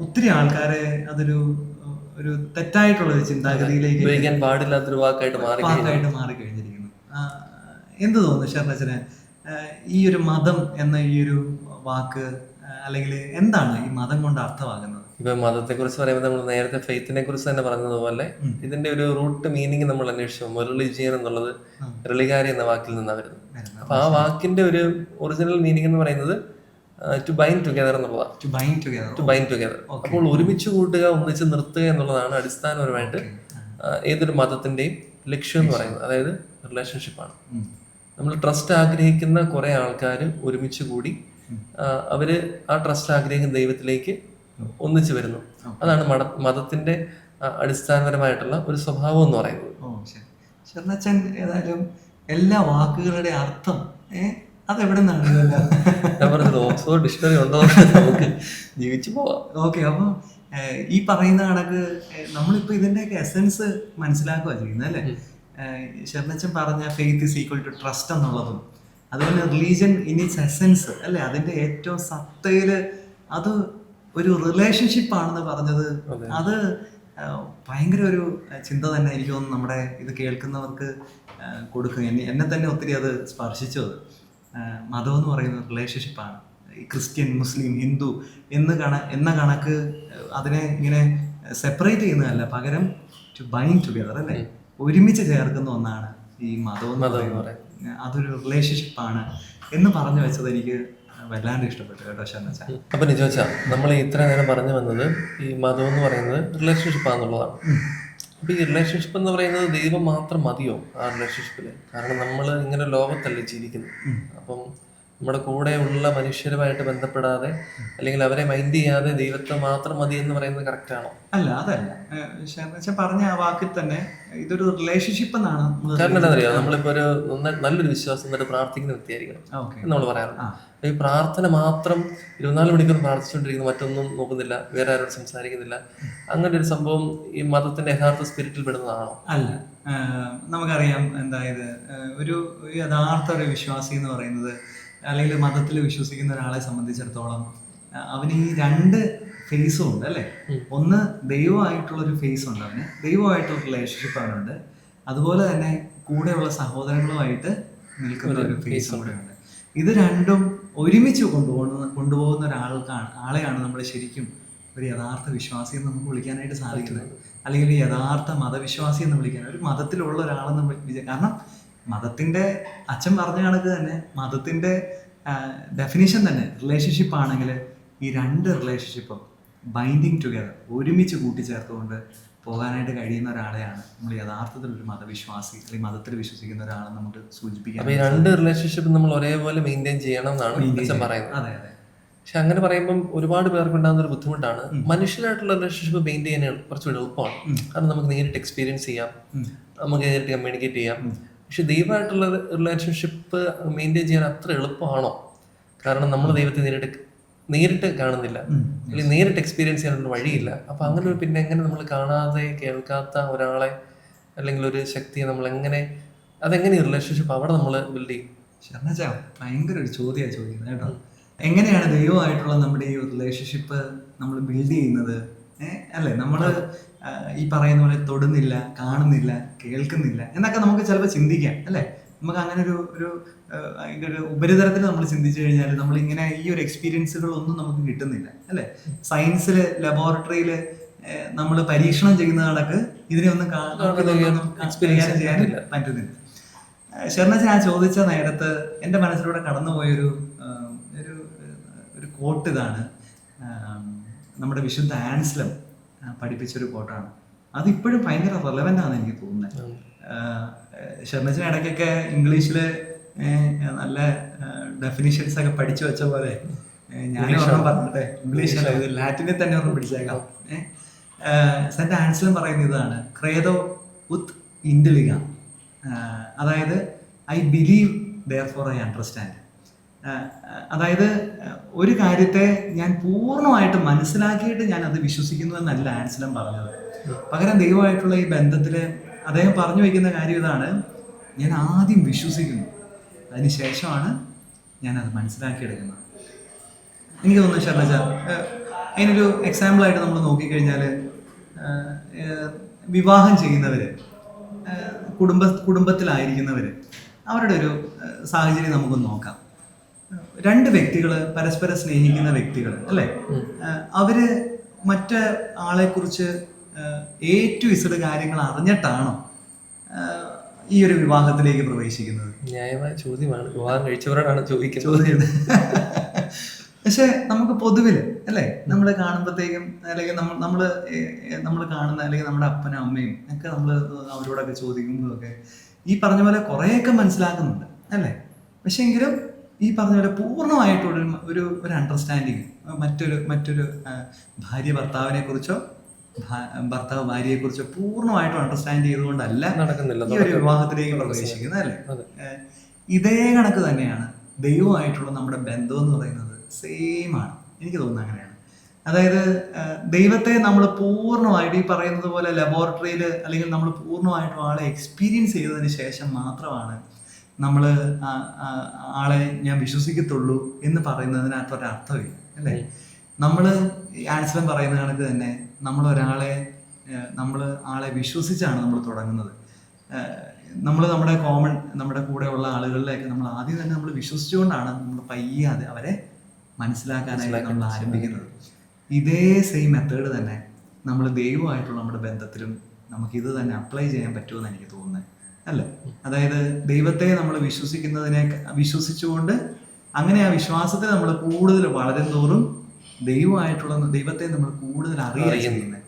A: ഒത്തിരി ആൾക്കാരെ അതൊരു ഒരു തെറ്റായിട്ടുള്ള ഒരു ചിന്താഗതിയിലേക്ക്
B: ഉപയോഗിക്കാൻ പാടില്ലാത്തൊരു വാക്കായിട്ട് മാറി
A: വാക്കായിട്ട് മാറി കഴിഞ്ഞിരിക്കുന്നു. എന്ത് തോന്നുന്നു ഷർണച്ചന് ഈ ഒരു മതം എന്ന ഈ ഒരു വാക്ക് അല്ലെങ്കിൽ എന്താണ് ഈ മതം കൊണ്ട് അർത്ഥമാകുന്നത്?
B: ഇപ്പൊ മതത്തെ കുറിച്ച് പറയുമ്പോൾ നമ്മൾ നേരത്തെ ഫെയ്ത്തിനെ കുറിച്ച് തന്നെ പറഞ്ഞതുപോലെ ഇതിന്റെ ഒരു റൂട്ട് മീനിങ് നമ്മൾ അന്വേഷിച്ചു. റിലിജിയൻ എന്നുള്ളത് റിലികാരി എന്ന വാക്കിൽ നിന്നാണ് വരുന്നത്.
A: വരുന്നത്.
B: അപ്പൊ ആ വാക്കിന്റെ ഒരു ഒറിജിനൽ മീനിങ് എന്ന് പറയുന്നത് ടു ബൈൻ ടുഗദർ എന്നുള്ളതാണ്
A: to bind together
B: to bind together അപ്പോൾ ഒരുമിച്ച് കൂട്ടുക ഒന്നിച്ച് നിർത്തുക എന്നുള്ളതാണ് അടിസ്ഥാനപരമായിട്ട് ഏതൊരു മതത്തിന്റെയും ലക്ഷ്യം എന്ന് പറയുന്നത്. അതായത് റിലേഷൻഷിപ്പാണ് നമ്മൾ ട്രസ്റ്റ് ആഗ്രഹിക്കുന്ന കുറെ ആൾക്കാർ ഒരുമിച്ച് കൂടി അവർ ആ ട്രസ്റ്റ് ആഗ്രഹിക്കുന്ന ദൈവത്തിലേക്ക് ഒന്നിച്ചു വരുന്നു. അതാണ് മത മതത്തിന്റെ അടിസ്ഥാനപരമായിട്ടുള്ള ഒരു സ്വഭാവം എന്ന് പറയുന്നത്.
A: ഓ ശരി. ഷർണച്ചൻ ഏതായാലും എല്ലാ വാക്കുകളുടെ അർത്ഥം അതെവിടെ നിന്നാണ്
B: ഞാൻ പറഞ്ഞത് ഓക്സ്ഫോർഡ് ഡിക്ഷണറി ഉണ്ടോ നമുക്ക് ജീവിച്ചു പോവാം.
A: ഓക്കെ അപ്പൊ ഈ പറയുന്ന കണക്ക് നമ്മളിപ്പോ ഇതിന്റെയൊക്കെ എസൻസ് മനസ്സിലാക്കുക ചെയ്യുന്നത് അല്ലേ? ശരണച്ചൻ പറഞ്ഞ faith is equal to trust എന്നുള്ളതും അതുപോലെ റിലീജിയൻ ഇൻ ഇറ്റ്സ് എസൻസ് അല്ലേ? അതിന്റെ ഏറ്റവും സത്തയിൽ അത് ഒരു റിലേഷൻഷിപ്പ് ആണെന്ന് പറഞ്ഞത് അത്. ഭയങ്കര ഒരു ചിന്ത തന്നെ എനിക്ക് തോന്നുന്നു നമ്മുടെ ഇത് കേൾക്കുന്നവർക്ക് കൊടുക്കുക കൊടുക്കും. എന്നെ തന്നെ ഒത്തിരി അത് സ്പർശിച്ചു അത് മതം എന്ന് പറയുന്നത് റിലേഷൻഷിപ്പാണ് ഈ ക്രിസ്ത്യൻ മുസ്ലിം ഹിന്ദു എന്ന് കണ എന്ന കണക്ക് അതിനെ ഇങ്ങനെ സെപ്പറേറ്റ് ചെയ്യുന്നതല്ല. പകരം ടു ബൈൻഡ് ടുഗദർ അല്ലേ? ഒരുമിച്ച് ചേർക്കുന്ന ഒന്നാണ് ഈ മതം എന്ന് പറയുന്നത്. അതൊരു റിലേഷൻഷിപ്പാണ് എന്ന് പറഞ്ഞു വെച്ചത് എനിക്ക് വല്ലാണ്ട് ഇഷ്ടപ്പെട്ടു കേട്ടോ ഷർണച്ച
B: അപ്പൊ നിജോച്ച നമ്മൾ ഇത്ര നേരം പറഞ്ഞു വന്നത് ഈ മതം എന്ന് പറയുന്നത് റിലേഷൻഷിപ്പ് ആണെന്നുള്ളതാണ്. അപ്പൊ ഈ റിലേഷൻഷിപ്പ് എന്ന് പറയുന്നത് ദൈവം മാത്രം മതിയോ ആ റിലേഷൻഷിപ്പിൽ കാരണം നമ്മൾ ഇങ്ങനെ ലോകത്തല്ലേ ജീവിക്കുന്നത്. അപ്പം നമ്മുടെ കൂടെ ഉള്ള മനുഷ്യരുമായിട്ട് ബന്ധപ്പെടാതെ അല്ലെങ്കിൽ അവരെ മൈൻഡ് ചെയ്യാതെ ദൈവത്തെ മാത്രം മതി എന്ന് പറയുന്നത് കറക്റ്റ് ആണോ?
A: അല്ല അതല്ല. പറഞ്ഞ ആ വാക്കിൽ തന്നെ ഇതൊരു റിലേഷൻഷിപ്പ് എന്നാണ്
B: കാരണം എന്താ അറിയാം നമ്മളിപ്പോ ഒരു നല്ലൊരു വിശ്വാസം എന്നിട്ട് പ്രാർത്ഥിക്കുന്ന വ്യക്തിയായിരിക്കണം. എന്ന് നമ്മൾ പറയാറുണ്ട്. ഈ പ്രാർത്ഥന മാത്രം ഇരുപത്തിനാല് മണിക്കൂർ പ്രാർത്ഥിച്ചുകൊണ്ടിരിക്കുന്നു മറ്റൊന്നും നോക്കുന്നില്ല വേറെ ആരോട് സംസാരിക്കുന്നില്ല. അങ്ങനെ ഒരു സംഭവം ഈ മതത്തിന്റെ യഥാർത്ഥ സ്പിരിറ്റിൽ പെടുന്നതാണോ?
A: അല്ല. നമുക്കറിയാം എന്തായത് ഒരു ഒരു യഥാർത്ഥ ഒരു വിശ്വാസി എന്ന് പറയുന്നത് അല്ലെങ്കിൽ മതത്തിൽ വിശ്വസിക്കുന്ന ഒരാളെ സംബന്ധിച്ചിടത്തോളം അവന് ഈ രണ്ട് ഫേസും ഉണ്ട് അല്ലേ? ഒന്ന് ദൈവമായിട്ടുള്ള ഒരു ഫേസ് ഉണ്ട് അവന് ദൈവമായിട്ടുള്ള റിലേഷൻഷിപ്പ് അവനുണ്ട് അതുപോലെ തന്നെ കൂടെയുള്ള സഹോദരങ്ങളുമായിട്ട് നിൽക്കുന്ന ഒരു ഫേസും കൂടെ ഉണ്ട്. ഇത് രണ്ടും ഒരുമിച്ച് കൊണ്ടുപോകുന്ന കൊണ്ടുപോകുന്ന ഒരാൾക്കാണ് ആളെയാണ് നമ്മൾ ശരിക്കും ഒരു യഥാർത്ഥ വിശ്വാസി എന്ന് നമുക്ക് വിളിക്കാനായിട്ട് സാധിക്കുന്നത്. അല്ലെങ്കിൽ ഒരു യഥാർത്ഥ മതവിശ്വാസി എന്ന് വിളിക്കാൻ ഒരു മതത്തിലുള്ള ഒരാളെന്ന് വി- കാരണം മതത്തിന്റെ അച്ഛൻ പറഞ്ഞ കണക്ക് തന്നെ മതത്തിന്റെ ഡെഫിനിഷൻ തന്നെ റിലേഷൻഷിപ്പ് ആണെങ്കിൽ ഈ രണ്ട് റിലേഷൻഷിപ്പും ബൈൻഡിങ് ടുഗദർ ഒരുമിച്ച് കൂട്ടിച്ചേർത്തുകൊണ്ട് പോകാനായിട്ട് കഴിയുന്ന ഒരാളെയാണ് നമ്മൾ യഥാർത്ഥത്തിൽ ഒരു മതവിശ്വാസി അല്ലെങ്കിൽ മതത്തിൽ വിശ്വസിക്കുന്ന ഒരാളെ നമുക്ക് സൂചിപ്പിക്കാം
B: അപ്പോൾ ഈ രണ്ട് റിലേഷൻഷിപ്പ് നമ്മൾ ഒരേപോലെ മെയിന്റെയിൻ ചെയ്യണം എന്നാണ് പറയുന്നത്.
A: അതെ അതെ.
B: പക്ഷെ അങ്ങനെ പറയുമ്പം ഒരുപാട് പേർക്ക് ഉണ്ടാകുന്ന ഒരു ബുദ്ധിമുട്ടാണ്. മനുഷ്യനായിട്ടുള്ള റിലേഷൻഷിപ്പ് മെയിന്റെയിൻ ചെയ്യാൻ കുറച്ചുകൂടി എളുപ്പമാണ്. കാരണം നമുക്ക് നേരിട്ട് എക്സ്പീരിയൻസ് ചെയ്യാം. നമുക്ക് നേരിട്ട് കമ്മ്യൂണിക്കേറ്റ് ചെയ്യാം. പക്ഷെ ദൈവമായിട്ടുള്ള റിലേഷൻഷിപ്പ് മെയിന്റെയിൻ ചെയ്യാൻ അത്ര എളുപ്പമാണോ? കാരണം നമ്മൾ ദൈവത്തെ നേരിട്ട് നേരിട്ട് കാണുന്നില്ല. അല്ലെങ്കിൽ നേരിട്ട് എക്സ്പീരിയൻസ് ചെയ്യാനുള്ള വഴിയില്ല. അപ്പൊ അങ്ങനെ പിന്നെ എങ്ങനെ നമ്മൾ കാണാതെ കേൾക്കാത്ത ഒരാളെ അല്ലെങ്കിൽ ഒരു ശക്തിയെ നമ്മൾ എങ്ങനെ അതെങ്ങനെ റിലേഷൻഷിപ്പ് അവിടെ നമ്മൾ ബിൽഡ് ചെയ്യും?
A: ശരണച്ച ഭയങ്കര ഒരു ചോദ്യമാണ് ചോദിക്കുന്നത് കേട്ടോ. എങ്ങനെയാണ് ദൈവമായിട്ടുള്ള നമ്മുടെ ഈ റിലേഷൻഷിപ്പ് നമ്മൾ ബിൽഡ് ചെയ്യുന്നത്? അല്ലേ? നമ്മൾ ഈ പറയുന്ന പോലെ തൊടുന്നില്ല കാണുന്നില്ല കേൾക്കുന്നില്ല എന്നൊക്കെ നമുക്ക് ചിലപ്പോൾ ചിന്തിക്കാം അല്ലേ? നമുക്ക് അങ്ങനെ ഒരു ഒരു അതിന്റെ ഒരു ഉപരിതലത്തിൽ നമ്മൾ ചിന്തിച്ചു കഴിഞ്ഞാൽ നമ്മൾ ഇങ്ങനെ ഈ ഒരു എക്സ്പീരിയൻസുകളൊന്നും നമുക്ക് കിട്ടുന്നില്ല അല്ലേ? സയൻസിൽ ലബോറട്ടറിയിൽ നമ്മൾ പരീക്ഷണം ചെയ്യുന്ന കണക്ക് ഇതിനെ ഒന്നും ഇതൊന്നും ചെയ്യാൻ പറ്റുന്നില്ല. ഷെർണച്ച ഞാൻ ചോദിച്ച നേരത്ത് എന്റെ മനസ്സിലൂടെ കടന്നുപോയൊരു ഒരു ഒരു കോട്ട് ഇതാണ് നമ്മുടെ വിശുദ്ധ ആൻസ്ലം. പഠിപ്പിച്ചൊരു കോട്ടാണ് അതിപ്പോഴും ഭയങ്കര റെലവെന്റ് ആണ് എനിക്ക് തോന്നുന്നത്. ഷെർണച്ചൻ ഇടയ്ക്കൊക്കെ ഇംഗ്ലീഷിൽ നല്ല ഡെഫിനിഷൻസ് ഒക്കെ പഠിച്ചു വെച്ച പോലെ ഞാൻ ഒരെണ്ണം പറഞ്ഞിട്ടെ ഇംഗ്ലീഷ് അല്ല ഇത് ലാറ്റിനിൽ തന്നെ ഒന്ന് പിടിച്ചേക്കാം. സെന്റ് ആൻസിലും പറയുന്ന ഇതാണ്. ക്രേതോ ഉത് ഇന്റലിഗ അതായത് I believe therefore I understand അതായത് ഒരു കാര്യത്തെ ഞാൻ പൂർണമായിട്ട് മനസ്സിലാക്കിയിട്ട് ഞാൻ അത് വിശ്വസിക്കുന്നു എന്നല്ല ആൻസലം പറഞ്ഞത്. പകരം ദൈവമായിട്ടുള്ള ഈ ബന്ധത്തിൽ അദ്ദേഹം പറഞ്ഞു വയ്ക്കുന്ന കാര്യം ഇതാണ്. ഞാൻ ആദ്യം വിശ്വസിക്കുന്നു. അതിനുശേഷമാണ് അത് മനസ്സിലാക്കിയെടുക്കുന്നത്. എനിക്ക് തോന്നുന്നു ശർണജ അതിനൊരു എക്സാമ്പിളായിട്ട് നമ്മൾ നോക്കിക്കഴിഞ്ഞാൽ വിവാഹം ചെയ്യുന്നവർ കുടുംബ കുടുംബത്തിലായിരിക്കുന്നവർ അവരുടെ ഒരു സാഹചര്യം നമുക്ക് നോക്കാം. രണ്ട് വ്യക്തികൾ പരസ്പരം സ്നേഹിക്കുന്ന വ്യക്തികൾ അല്ലെ? അവർ മറ്റ ആളെ കുറിച്ച് എ ടു ഇസഡ് കാര്യങ്ങൾ അറിഞ്ഞിട്ടാണോ ഈ ഒരു വിവാഹത്തിലേക്ക് പ്രവേശിക്കുന്നത്?
B: ന്യായമായ ചോദ്യമാണ്. വിവാഹം കഴിച്ചവരോടാണ് ചോദിക്കുന്നത്.
A: പക്ഷെ നമുക്ക് പൊതുവിൽ അല്ലേ? നമ്മൾ കാണുമ്പോഴത്തേക്കും അല്ലെങ്കിൽ നമ്മൾ നമ്മൾ നമ്മൾ കാണുന്ന അല്ലെങ്കിൽ നമ്മുടെ അപ്പനും അമ്മയും ഒക്കെ നമ്മൾ അവരോടൊക്കെ ചോദിക്കുമ്പോഴൊക്കെ ഈ പറഞ്ഞ പോലെ കുറേയൊക്കെ മനസ്സിലാക്കുന്നുണ്ട് അല്ലേ? പക്ഷെ എങ്കിലും ഈ പറഞ്ഞ പോലെ പൂർണമായിട്ടുള്ള ഒരു- ഒരു അണ്ടർസ്റ്റാൻഡിങ് മറ്റൊരു മറ്റൊരു ഭാര്യ ഭർത്താവിനെ കുറിച്ചോ ഭർത്താവ് ഭാര്യയെ കുറിച്ചോ പൂർണമായിട്ടും അണ്ടർസ്റ്റാൻഡ് ചെയ്തുകൊണ്ടല്ല
B: നടക്കുന്നില്ല.
A: ഈ ഒരു വിവാഹത്തിലേക്ക് പ്രവേശിക്കുന്നത് അല്ലേ? ഇതേ കണക്ക് തന്നെയാണ് ദൈവമായിട്ടുള്ള നമ്മുടെ ബന്ധം എന്ന് പറയുന്നത് സെയിം ആണ്. എനിക്ക് തോന്നുന്നത് അങ്ങനെയാണ്. അതായത് ദൈവത്തെ നമ്മൾ പൂർണമായിട്ട് ഈ പറയുന്നത് പോലെ ലബോറട്ടറിയിൽ അല്ലെങ്കിൽ നമ്മൾ പൂർണമായിട്ടും ആളെ എക്സ്പീരിയൻസ് ചെയ്തതിന് ശേഷം മാത്രമാണ് നമ്മൾ ആളെ ഞാൻ വിശ്വസിക്കത്തുള്ളൂ എന്ന് പറയുന്നതിനകത്ത് ഒരർത്ഥമില്ല അല്ലേ നമ്മൾ ആൻസലം പറയുന്ന കണക്ക് തന്നെ നമ്മൾ ഒരാളെ നമ്മൾ ആളെ വിശ്വസിച്ചാണ് നമ്മൾ തുടങ്ങുന്നത്. നമ്മൾ നമ്മുടെ കോമൺ നമ്മുടെ കൂടെ ഉള്ള ആളുകളിലേക്ക് നമ്മൾ ആദ്യം തന്നെ നമ്മൾ വിശ്വസിച്ചുകൊണ്ടാണ് നമ്മൾ പയ്യെ അത് അവരെ മനസ്സിലാക്കാനായിട്ട് നമ്മൾ ആരംഭിക്കുന്നത്. ഇതേ സെയിം മെത്തേഡ് തന്നെ നമ്മൾ ദൈവമായിട്ടുള്ള നമ്മുടെ ബന്ധത്തിലും നമുക്ക് ഇത് തന്നെ അപ്ലൈ ചെയ്യാൻ പറ്റുമെന്ന് എനിക്ക് തോന്നുന്നത്. അല്ലേ? അതായത് ദൈവത്തെ നമ്മൾ വിശ്വസിക്കുന്നതിനെ വിശ്വസിച്ചുകൊണ്ട് അങ്ങനെ ആ വിശ്വാസത്തെ നമ്മൾ കൂടുതൽ വളരെ തോറും ദൈവമായിട്ടുള്ള ദൈവത്തെ നമ്മൾ കൂടുതൽ അറിയുന്നത് ചെയ്യുന്നത്.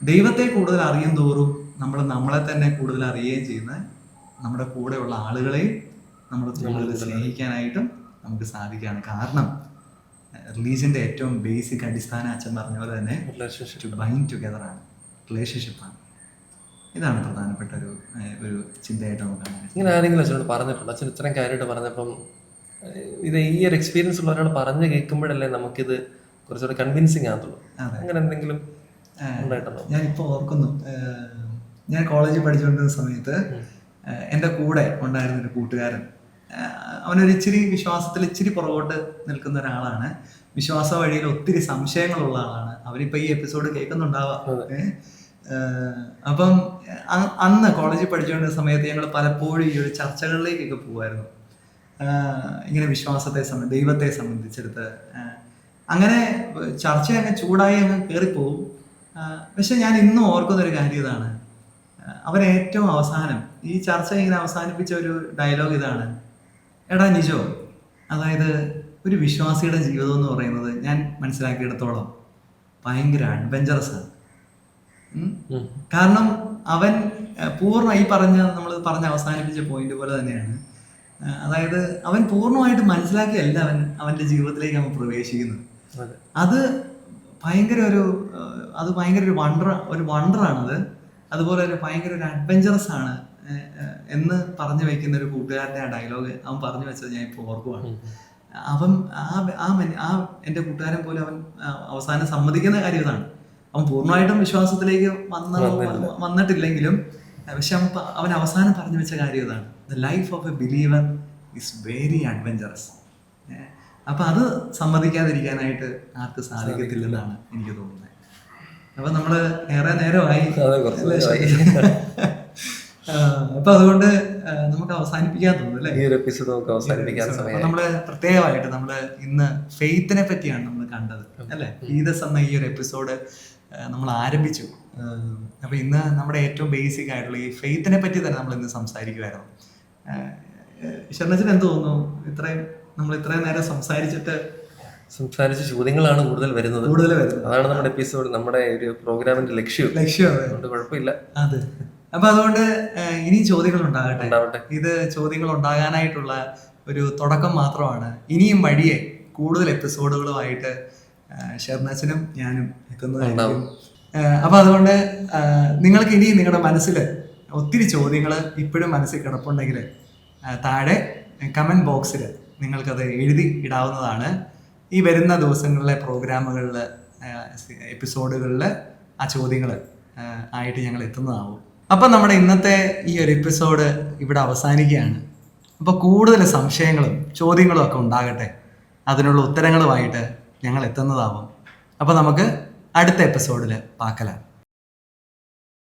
A: ദൈവത്തെ കൂടുതൽ അറിയും തോറും നമ്മൾ നമ്മളെ തന്നെ കൂടുതൽ അറിയുകയും ചെയ്യുന്ന നമ്മുടെ കൂടെയുള്ള ആളുകളെയും നമ്മൾ കൂടുതൽ സ്നേഹിക്കാനായിട്ടും നമുക്ക് സാധിക്കുകയാണ്. കാരണം റിലീജിയന്റെ ഏറ്റവും ബേസിക് അടിസ്ഥാന അച്ഛൻ പറഞ്ഞ പോലെ തന്നെ ബൈൻഡ് ടുഗദർ ആണ്. റിലേഷൻഷിപ്പാണ് ഇതാണ് പ്രധാനപ്പെട്ട ഒരു ഒരു ചിന്തയായിട്ട് നമുക്ക്
B: ഇങ്ങനെ ആരെങ്കിലും അച്ഛനോട് പറഞ്ഞിട്ടുണ്ട്? അച്ഛൻ ഇത്രയും കാര്യമായിട്ട് പറഞ്ഞപ്പം ഇത് ഈ ഒരു എക്സ്പീരിയൻസ് ഉള്ള ഒരാൾ പറഞ്ഞു കേൾക്കുമ്പോഴല്ലേ നമുക്കിത് കുറച്ചുകൂടെ കൺവിൻസിങ് ആകത്തുള്ളൂ. അങ്ങനെ എന്തെങ്കിലും ഞാൻ
A: ഞാനിപ്പോൾ ഓർക്കുന്നു ഞാൻ കോളേജിൽ പഠിച്ചുകൊണ്ടിരുന്ന സമയത്ത് എന്റെ എന്റെ കൂടെ ഉണ്ടായിരുന്ന ഒരു കൂട്ടുകാരൻ അവനൊരു ഇച്ചിരി വിശ്വാസത്തിൽ ഇച്ചിരി പുറകോട്ട് നിൽക്കുന്ന ഒരാളാണ്. വിശ്വാസ വഴിയിൽ ഒത്തിരി സംശയങ്ങളുള്ള ആളാണ്. അവരിപ്പോൾ ഈ എപ്പിസോഡ് കേൾക്കുന്നുണ്ടാവാം. അപ്പം അന്ന് കോളേജിൽ പഠിച്ചുകൊണ്ടിരുന്ന സമയത്ത് ഞങ്ങൾ പലപ്പോഴും ഈ ഒരു ചർച്ചകളിലേക്കൊക്കെ പോകുമായിരുന്നു. ഇങ്ങനെ വിശ്വാസത്തെ സംബന്ധിച്ച് ദൈവത്തെ സംബന്ധിച്ചെടുത്ത്. അങ്ങനെ ചർച്ച അങ്ങ് ചൂടായി അങ്ങ് കയറിപ്പോവും പക്ഷെ ഞാൻ ഇന്നും ഓർക്കുന്ന ഒരു കാര്യം ഇതാണ്. അവരേറ്റവും അവസാനം ഈ ചർച്ച ഇങ്ങനെ അവസാനിപ്പിച്ച ഒരു ഡയലോഗ് ഇതാണ്. എടാ നിജോ അതായത് ഒരു വിശ്വാസിയുടെ ജീവിതം എന്ന് പറയുന്നത് ഞാൻ മനസ്സിലാക്കിയിടത്തോളം ഭയങ്കര അഡ്വഞ്ചറസ് ആണ്. കാരണം അവൻ പൂർണ ഈ പറഞ്ഞ നമ്മൾ പറഞ്ഞ അവസാനിപ്പിച്ച പോയിന്റ് പോലെ തന്നെയാണ്. അതായത് അവൻ പൂർണമായിട്ട് മനസ്സിലാക്കിയല്ല അവൻ അവന്റെ ജീവിതത്തിലേക്ക് അവൻ പ്രവേശിക്കുന്നത്.
B: അത്.
A: ഭയങ്കര ഒരു അത് ഭയങ്കര ഒരു വണ്ടർ ഒരു വണ്ടറാണത് അതുപോലെ ഒരു ഭയങ്കര ഒരു അഡ്വഞ്ചറസ് ആണ് എന്ന് പറഞ്ഞു വെക്കുന്ന ഒരു കൂട്ടുകാരന്റെ ആ ഡയലോഗ് അവൻ പറഞ്ഞു വെച്ചത് ഞാൻ ഇപ്പോൾ ഓർക്കുവാണ്. അവൻ ആ ആ എന്റെ കൂട്ടുകാരൻ പോലും അവൻ അവസാനം സമ്മതിക്കുന്ന കാര്യം ഇതാണ്. അവൻ പൂർണമായിട്ടും വിശ്വാസത്തിലേക്ക് വന്ന വന്നിട്ടില്ലെങ്കിലും പക്ഷെ അവൻ അവൻ അവസാനം പറഞ്ഞു വെച്ച കാര്യം ഇതാണ്. The life of a believer is very adventurous അപ്പൊ അത് സമ്മതിക്കാതിരിക്കാനായിട്ട് ആർക്ക് സാധിക്കത്തില്ലെന്നാണ് എനിക്ക് തോന്നുന്നത്. അപ്പൊ നമ്മൾ ഏറെ നേരമായി. അപ്പൊ അതുകൊണ്ട് നമുക്ക് അവസാനിപ്പിക്കാൻ തോന്നുന്നു
B: ഈ ഒരു എപ്പിസോഡ് നമുക്ക് അവസാനിപ്പിക്കാൻ
A: നമ്മൾ പ്രത്യേകമായിട്ട് നമ്മൾ ഇന്ന് ഫെയ്ത്തിനെ പറ്റിയാണ് നമ്മൾ കണ്ടത് അല്ലെ? ഈദസ് എന്ന ഈ ഒരു എപ്പിസോഡ് നമ്മൾ ആരംഭിച്ചു. അപ്പോൾ അപ്പൊ ഇന്ന് നമ്മുടെ ഏറ്റവും ബേസിക് ആയിട്ടുള്ള ഈ ഫെയ്ത്തിനെ പറ്റി തന്നെ നമ്മൾ ഇന്ന് സംസാരിക്കുമായിരുന്നു ശരണച്ചൻ എന്ത് തോന്നുന്നു? ഇത്രയും നമ്മൾ ഇത്രയും നേരം സംസാരിച്ചിട്ട്
B: സംസാരിച്ച ചോദ്യങ്ങളാണ് കൂടുതൽ വരുന്നത്.
A: കൂടുതൽ വരുന്നത്.
B: അതാണ് നമ്മുടെ എപ്പിസോഡ് നമ്മുടെ ഒരു പ്രോഗ്രാമിന്റെ ലക്ഷ്യം.
A: ലക്ഷ്യം
B: അതുകൊണ്ട് കുഴപ്പമില്ല.
A: അതെ. അപ്പൊ അതുകൊണ്ട് ഇനി ചോദ്യങ്ങൾ ഉണ്ടാകട്ടെ? ഇത് ചോദ്യങ്ങൾ ഉണ്ടാകാനായിട്ടുള്ള ഒരു തുടക്കം മാത്രമാണ്. ഇനിയും വഴിയെ കൂടുതൽ എപ്പിസോഡുകളുമായിട്ട് ഷെർണസിനും ഞാനും എത്തുന്നതായിരിക്കും അപ്പൊ അതുകൊണ്ട് നിങ്ങൾക്ക് ഇനി നിങ്ങളുടെ മനസ്സിൽ ഒത്തിരി ചോദ്യങ്ങൾ ഇപ്പോഴും മനസ്സിൽ കിടപ്പുണ്ടെങ്കിൽ താഴെ കമന്റ് ബോക്സിൽ നിങ്ങൾക്കത് എഴുതി ഇടാവുന്നതാണ്. ഈ വരുന്ന ദിവസങ്ങളിലെ പ്രോഗ്രാമുകളിൽ എപ്പിസോഡുകളിൽ ആ ചോദ്യങ്ങൾ ആയിട്ട് ഞങ്ങൾ എത്തുന്നതാവും. അപ്പം നമ്മുടെ ഇന്നത്തെ ഈ ഒരു എപ്പിസോഡ് ഇവിടെ അവസാനിക്കുകയാണ്. അപ്പോൾ കൂടുതൽ സംശയങ്ങളും ചോദ്യങ്ങളും ഒക്കെ ഉണ്ടാകട്ടെ. അതിനുള്ള ഉത്തരങ്ങളുമായിട്ട് ഞങ്ങൾ എത്തുന്നതാവും. അപ്പോൾ നമുക്ക് അടുത്ത എപ്പിസോഡിൽ പാക്കലാം.